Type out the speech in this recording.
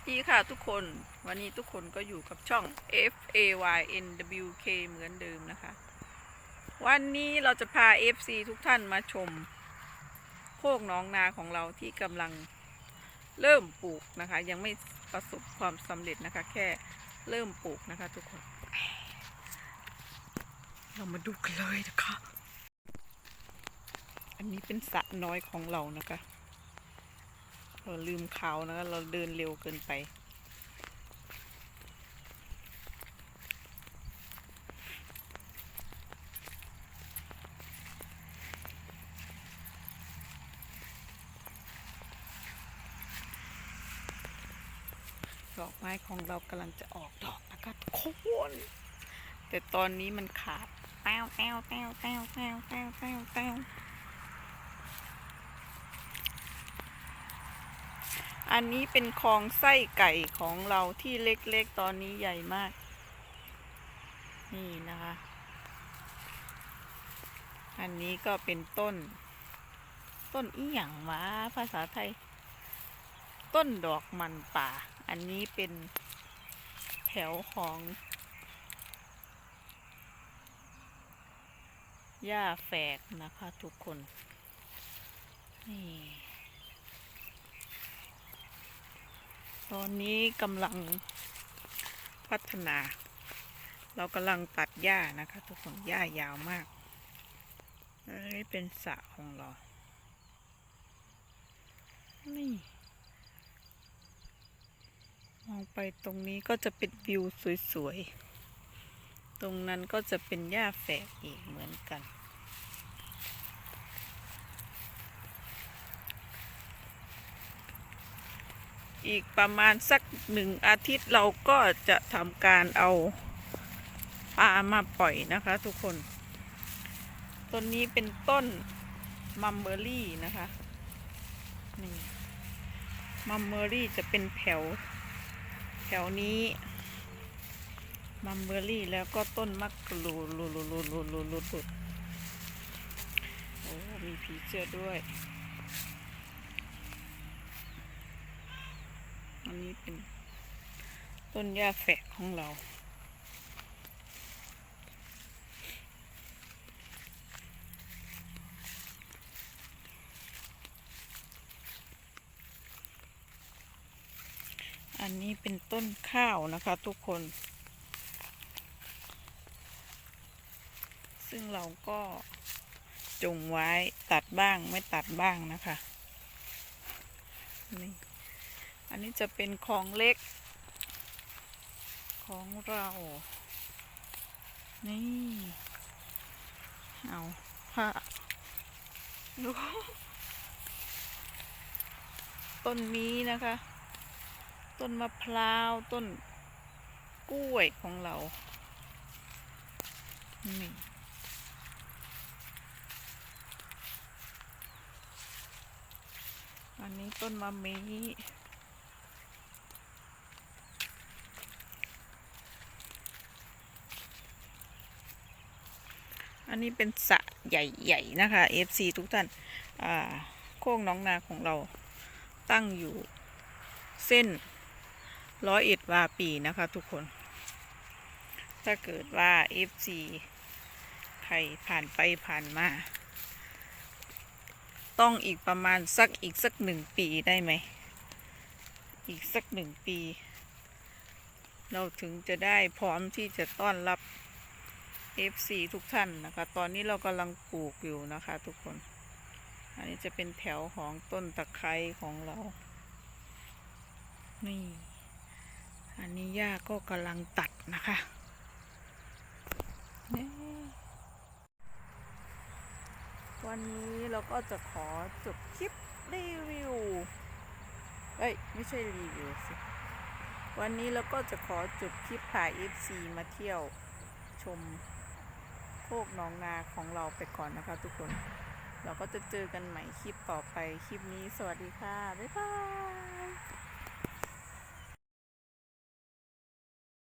สดีค่ะทุกคน วันนี้ทุกคนก็อยู่กับช่อง F A Y N W K เหมือนเดิมนะคะ วันนี้เราจะพา FC ทุกท่านมาชม โคกน้องนาของเราที่กำลังเริ่มปลูกนะคะ ยังไม่ประสบความสำเร็จนะคะ แค่เริ่มปลูกนะคะทุกคน เรามาดูกันเลยนะคะ อันนี้เป็นสระน้อยของเรานะคะ เราลืมเขานะเราเดินเร็วเกินไป ดอกไม้ของเรากำลังจะออกดอกนะคะทุกคนแต่ตอนนี้มันขาดแต้วแต้วแต้วแต้วแต้วแต้วแต้วแต้ว อันนี้เป็นคลองไส้ไก่ของเราที่เล็กๆ ตอนนี้ใหญ่มาก นี่นะคะ อันนี้ก็เป็นต้น ต้นอีหยังวะภาษาไทย ต้นดอกมันป่า อันนี้เป็นแถวของหญ้าแฝกนะคะทุกคน นี่ ตอนนี้กำลังพัฒนา เรากำลังตัดหญ้านะคะ ทุกคนหญ้ายาวมากอันนี้เป็นสระของเรา นี่ มองไปตรงนี้ก็จะเป็นวิวสวยๆ ตรงนั้นก็จะเป็นหญ้าแฝกอีกเหมือนกัน อีกประมาณสักหนึ่งอาทิตย์เราก็จะทำการเอาปลามาปล่อยนะคะทุกคน ต้นนี้เป็นต้นมัมเบอรี่นะคะนี่มัมเบอรี่จะเป็นแถว แถวนี้มัมเบอรี่แล้วก็ต้นมะกรูดลูลูลูลูลูลูลูโอ้มีผีเสื้อด้วย อันนี้เป็นต้นหญ้าแฝกของเรา อันนี้เป็นต้นข้าวนะคะทุกคน ซึ่งเราก็จงไว้ตัดบ้างไม่ตัดบ้างนะคะ นี่ อันนี้จะเป็นของเล็ก ของเรา นี่ เอาผ้าดูต้นนี้นะคะ ต้นมะพร้าว ต้นกล้วยของเรา นี่อันนี้ต้นมะมี อันนี้เป็นสะใหญ่ๆนะคะ FC ทุกท่านาโค้งน้องนาของเราตั้งอยู่เส้นร้อยเอ็ดวาปีนะคะทุกคน ถ้าเกิดว่า FC ใครผ่านไปผ่านมา ต้องอีกประมาณสักอีกสักหนึ่งปีได้ไหม อีกสักหนึ่งปี เราถึงจะได้พร้อมที่จะต้อนรับ FC ทุกท่านนะคะ ตอนนี้เรากำลังปลูกอยู่นะคะทุกคน อันนี้จะเป็นแถวของต้นตะไคร้ของเรา นี่ อันนี้ย่าก็กำลังตัดนะคะวันนี้เราก็จะขอจบคลิปรีวิว เอ้ย ไม่ใช่รีวิวสิ วันนี้เราก็จะขอจบคลิปพา FC มาเที่ยวชม คกหน้องนาของเราไปก่อนนะคะทุกคน เราก็จะเจอกันใหม่คลิปต่อไป คลิปนี้สวัสดีค่ะ บ๊ายบาย